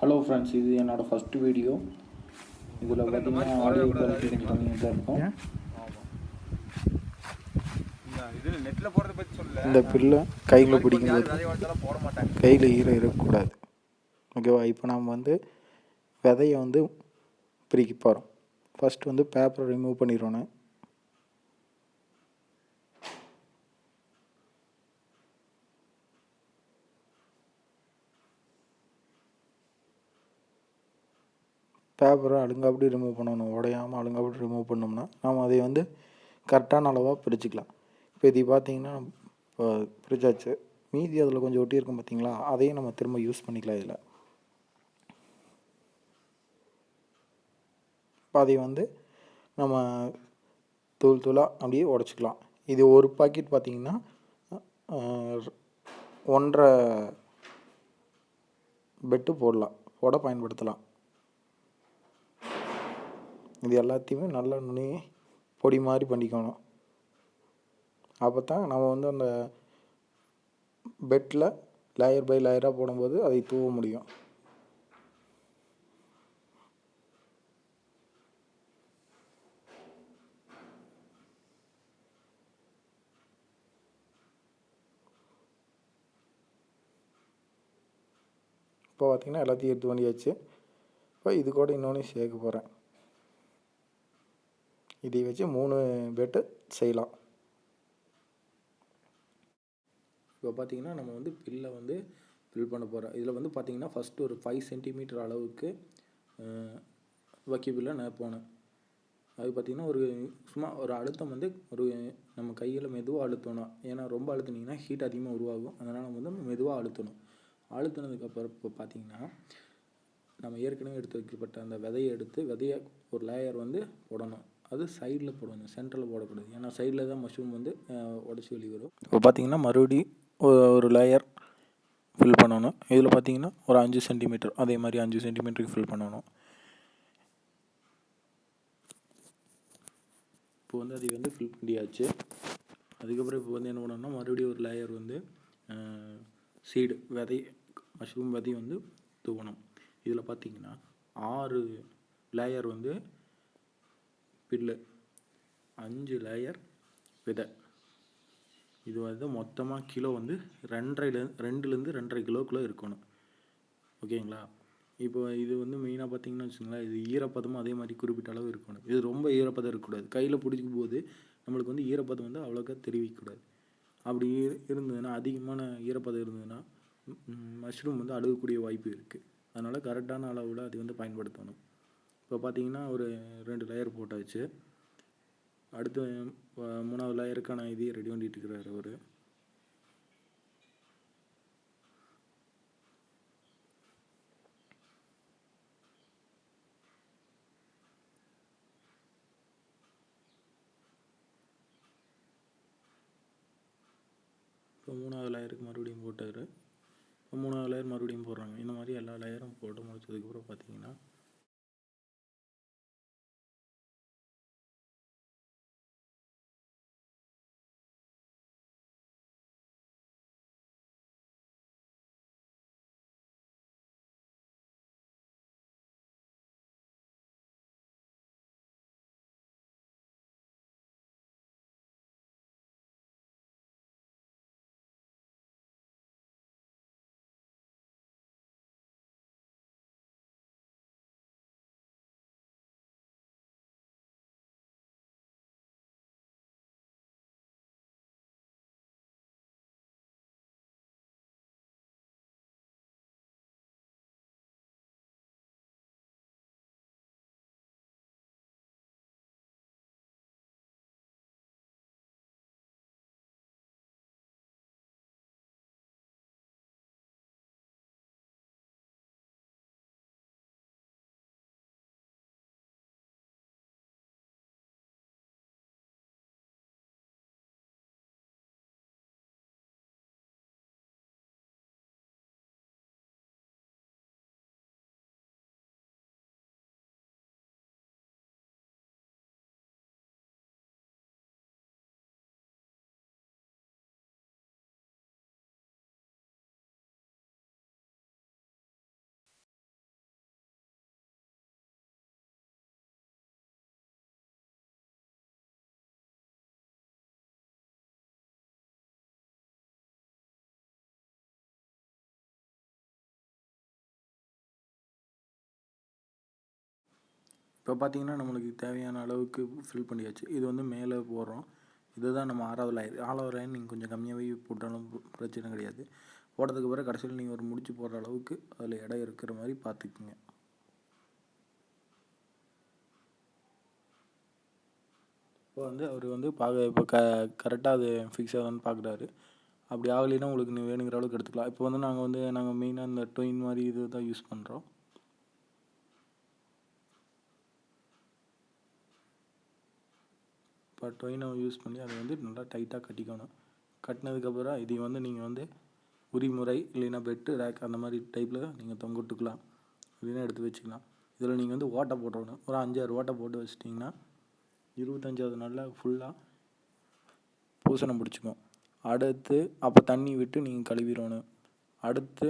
Hello friends இது என்னோடய first video இதில் பார்த்தீங்கன்னா ஆடியோ குவாலிட்டி கொஞ்சம் கம்மியாக தான் இருக்கும். ஆமாம் இந்த இதில் நெட்டில் போடுறத பற்றி சொல்ல இந்த பில்லை கையில் பிடிக்கும்போது கையில் ஈரம் இருக்கக்கூடாது ஓகேவா? இப்போ நம்ம வந்து விதையை வந்து பிரிக்க போகிறோம் ஃபஸ்ட்டு வந்து பேப்பரை ரிமூவ் பண்ணிடுவோன்னு பேப்பரை அழுங்காப்படி ரிமூவ் பண்ணணும் உடையாமல் அழுங்காப்படி ரிமூவ் பண்ணோம்னா நாம் அதை வந்து கரெக்டான அளவாக பிரிச்சுக்கலாம். இப்போ இது பார்த்தீங்கன்னா இப்போ பிரிச்சாச்சு. மீதி அதில் கொஞ்சம் ஒட்டியிருக்கும் பார்த்தீங்களா அதையும் நம்ம திரும்ப யூஸ் பண்ணிக்கலாம் இதில். இப்போ அதை வந்து நம்ம தூள் தூளாக அப்படியே உடச்சிக்கலாம். இது ஒரு பாக்கெட் பார்த்திங்கன்னா ஒன்றரை பெட்டு போடலாம். போட பயன்படுத்தலாம். இது எல்லாத்தையுமே நல்லா நுனி பொடி மாதிரி பண்ணிக்கணும். அப்போ தான் நம்ம வந்து அந்த பெட்டில் லேயர் பை லேயராக போடும்போது அதை தூவ முடியும். இப்போ பார்த்தீங்கன்னா எல்லாத்தையும் எடுத்து பண்ணியாச்சு. இப்போ இது கூட இன்னொன்று சேர்க்க போகிறேன் இதை வச்சு மூணு பெட்டு செய்யலாம். இப்போ பார்த்தீங்கன்னா நம்ம வந்து பில்லை வந்து ஃபில் பண்ண போகிறோம் இதில் வந்து பார்த்தீங்கன்னா ஃபஸ்ட்டு ஒரு ஃபைவ் சென்டிமீட்டர் அளவுக்கு வக்கி பில்லை நினைப்போனேன் அது பார்த்திங்கன்னா ஒரு சும்மா ஒரு அழுத்தம் வந்து ஒரு நம்ம கையில் மெதுவாக அழுத்தணும். ஏன்னா ரொம்ப அழுத்துனீங்கன்னா ஹீட் அதிகமாக உருவாகும். அதனால் நம்ம வந்து மெதுவாக அழுத்தணும். அழுத்தினதுக்கப்புறம் இப்போ பார்த்தீங்கன்னா நம்ம ஏற்கனவே எடுத்து வைக்கப்பட்ட அந்த விதையை எடுத்து விதையை ஒரு லேயர் வந்து போடணும். அது சைடில் போடணும் சென்டரில் போடக்கூடாது. ஏன்னா சைடில் தான் மஷ்ரூம் வந்து உடச்சி வெளியே வரும். இப்போ பார்த்தீங்கன்னா மறுபடி ஒரு லேயர் ஃபில் பண்ணணும். இதில் பார்த்தீங்கன்னா ஒரு அஞ்சு சென்டிமீட்டர் அதே மாதிரி அஞ்சு சென்டிமீட்டருக்கு ஃபில் பண்ணணும். இப்போ வந்து அதை வந்து ஃபில் பண்ணியாச்சு. அதுக்கப்புறம் இப்போ வந்து என்ன பண்ணணும்னா மறுபடியும் ஒரு லேயர் வந்து சீடு விதை மஷ்ரூம் விதை வந்து தூவணும். இதில் பார்த்தீங்கன்னா ஆறு லேயர் வந்து பில்லு. அஞ்சு லேயர் விதை. இது வந்து மொத்தமாக கிலோ வந்து ரெண்டரைல ரெண்டுலேருந்து ரெண்டரை கிலோக்குள்ளே இருக்கணும். ஓகேங்களா? இப்போ இது வந்து மெயினாக பார்த்தீங்கன்னா வச்சுங்களேன் இது ஈரப்பதமும் அதே மாதிரி குறிப்பிட்ட அளவு இருக்கணும். இது ரொம்ப ஈரப்பதம் இருக்கக்கூடாது. கையில் பிடிக்கும் போது நம்மளுக்கு வந்து ஈரப்பதம் வந்து அவ்வளோக்கா தெரிவிக்கக்கூடாது. அப்படி இரு- இருந்ததுன்னா அதிகமான ஈரப்பதம் இருந்ததுன்னா மஷ்ரூம் வந்து அழுகக்கூடிய வாய்ப்பு இருக்குது அதனால் கரெக்டான அளவில் அது வந்து பயன்படுத்தணும். இப்போ பார்த்தீங்கன்னா ஒரு ரெண்டு லேயர் போட்டாச்சு. அடுத்து மூணாவது லேயருக்கான இதையும் ரெடி பண்ணிட்டு இருக்கிறாரு அவர். இப்போ மூணாவது லேயருக்கு மறுபடியும் போட்டார். இப்போ மூணாவது லேயர் மறுபடியும் போடுறாங்க. இந்த மாதிரி எல்லா லேயரும் போட்டு முடிச்சதுக்கப்புறம் பார்த்தீங்கன்னா இப்போ பார்த்தீங்கன்னா நம்மளுக்கு தேவையான அளவுக்கு ஃபில் பண்ணியாச்சு. இது வந்து மேலே போடுறோம். இதுதான் நம்ம ஆறாவது லைன் ஆறாவது லைன் நீங்கள் கொஞ்சம் கம்மியாகவே போட்டாலும் பிரச்சனை கிடையாது. போட்டதுக்கு பிறகு கடைசியில் நீங்கள் ஒரு முடிச்சு போடுற அளவுக்கு அதில் இடம் இருக்கிற மாதிரி பார்த்துக்குங்க. இப்போ வந்து அவர் வந்து பார்க்க இப்போ க கரெக்டாக அது ஃபிக்ஸ் ஆகுதான்னு பார்க்குறாரு. அப்படி ஆகலைன்னா உங்களுக்கு நீ வேணுங்கிற அளவுக்கு எடுத்துக்கலாம். இப்போ வந்து நாங்கள் வந்து நாங்கள் மெயினாக இந்த டொயின் மாதிரி இது தான் யூஸ் பண்ணுறோம் இப்போ டொயினை யூஸ் பண்ணி அதை வந்து நல்லா டைட்டாக கட்டிக்கணும். கட்டினதுக்கப்புறம் இதை வந்து நீங்கள் வந்து உரிமுறை இல்லைன்னா பெட்டு ரேக் அந்த மாதிரி டைப்பில் நீங்கள் தொங்க விட்டுக்கலாம் இல்லைன்னா எடுத்து வச்சுக்கலாம். இதில் நீங்கள் வந்து ஓட்டை போட்டுறணும் ஒரு அஞ்சாறு ஓட்டை போட்டு வச்சிட்டிங்கன்னா இருபத்தஞ்சாவது நாளில் ஃபுல்லாக பூசணம் பிடிச்சிக்கும். அடுத்து அப்போ தண்ணி விட்டு நீங்கள் கழுவிடணும். அடுத்து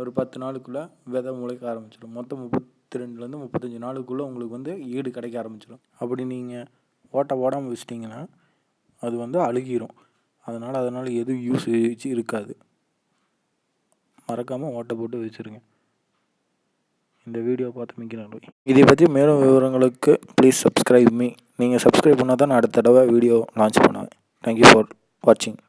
ஒரு பத்து நாளுக்குள்ளே விதை முளைக்க ஆரம்பிச்சிடும். மொத்தம் முப்பத்தி ரெண்டுலேருந்து முப்பத்தஞ்சு நாளுக்குள்ளே உங்களுக்கு வந்து ஈடு கிடைக்க ஆரம்பிச்சிடும். அப்படி நீங்கள் ஓட்டை போடாமல் வச்சிட்டிங்கன்னா அது வந்து அழுகிரும். அதனால் அதனால் எதுவும் யூஸ் இருக்காது. மறக்காமல் ஓட்டை போட்டு வச்சுருங்க. இந்த வீடியோ பார்த்து மிக்க நன்றி. இதை பற்றி மேலும் விவரங்களுக்கு ப்ளீஸ் சப்ஸ்கிரைப் மீ நீங்கள் சப்ஸ்கிரைப் பண்ணால் தான் நான் அடுத்த தடவை வீடியோ லான்ச் பண்ணுவேன். தேங்க்யூ ஃபார் வாட்சிங்